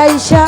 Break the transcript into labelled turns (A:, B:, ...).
A: আইসা